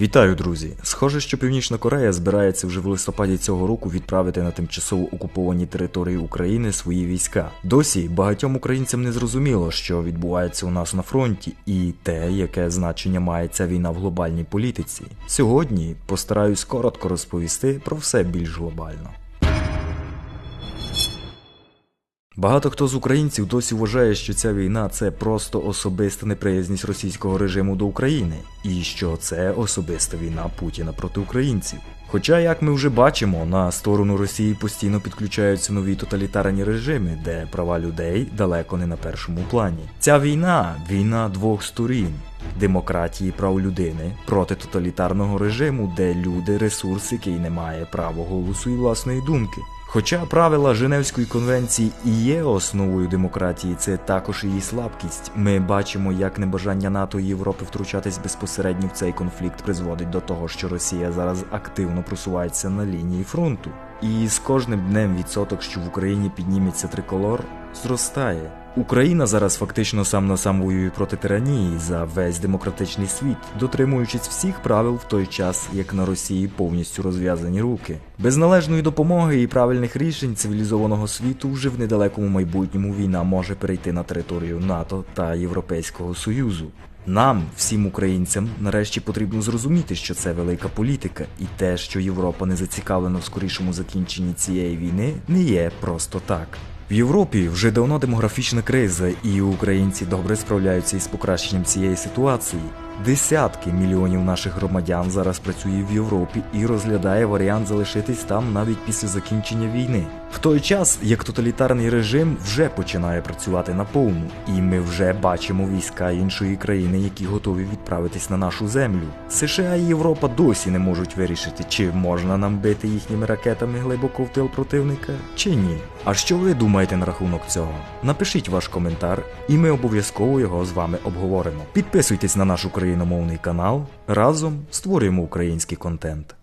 Вітаю, друзі! Схоже, що Північна Корея збирається вже в листопаді цього року відправити на тимчасово окуповані території України свої війська. Досі багатьом українцям не зрозуміло, що відбувається у нас на фронті, і те, яке значення має ця війна в глобальній політиці. Сьогодні постараюсь коротко розповісти про все більш глобально. Багато хто з українців досі вважає, що ця війна це просто особиста неприязність російського режиму до України, і що це особиста війна Путіна проти українців. Хоча, як ми вже бачимо, на сторону Росії постійно підключаються нові тоталітарні режими, де права людей далеко не на першому плані. Ця війна війна двох сторін. Демократії прав людини проти тоталітарного режиму, де люди ресурс, який не має права голосу і власної думки. Хоча правила Женевської конвенції і є основою демократії, це також її слабкість. Ми бачимо, як небажання НАТО і Європи втручатись безпосередньо в цей конфлікт призводить до того, що Росія зараз активно просувається на лінії фронту. І з кожним днем відсоток, що в Україні підніметься триколор, зростає. Україна зараз фактично сам на сам воює проти тиранії за весь демократичний світ, дотримуючись всіх правил в той час, як на Росії повністю розв'язані руки. Без належної допомоги і правильних рішень цивілізованого світу вже в недалекому майбутньому війна може перейти на територію НАТО та Європейського Союзу. Нам, всім українцям, нарешті потрібно зрозуміти, що це велика політика, і те, що Європа не зацікавлена в скорішому закінченні цієї війни, не є просто так. В Європі вже давно демографічна криза, і українці добре справляються із покращенням цієї ситуації. Десятки мільйонів наших громадян зараз працює в Європі і розглядає варіант залишитись там навіть після закінчення війни. В той час як тоталітарний режим вже починає працювати наповну, і ми вже бачимо війська іншої країни, які готові відправитись на нашу землю. США і Європа досі не можуть вирішити, чи можна нам бити їхніми ракетами глибоко в тил противника, чи ні. А що ви думаєте на рахунок цього? Напишіть ваш коментар, і ми обов'язково його з вами обговоримо. Підписуйтесь на наш україномовний канал. Разом створюємо український контент.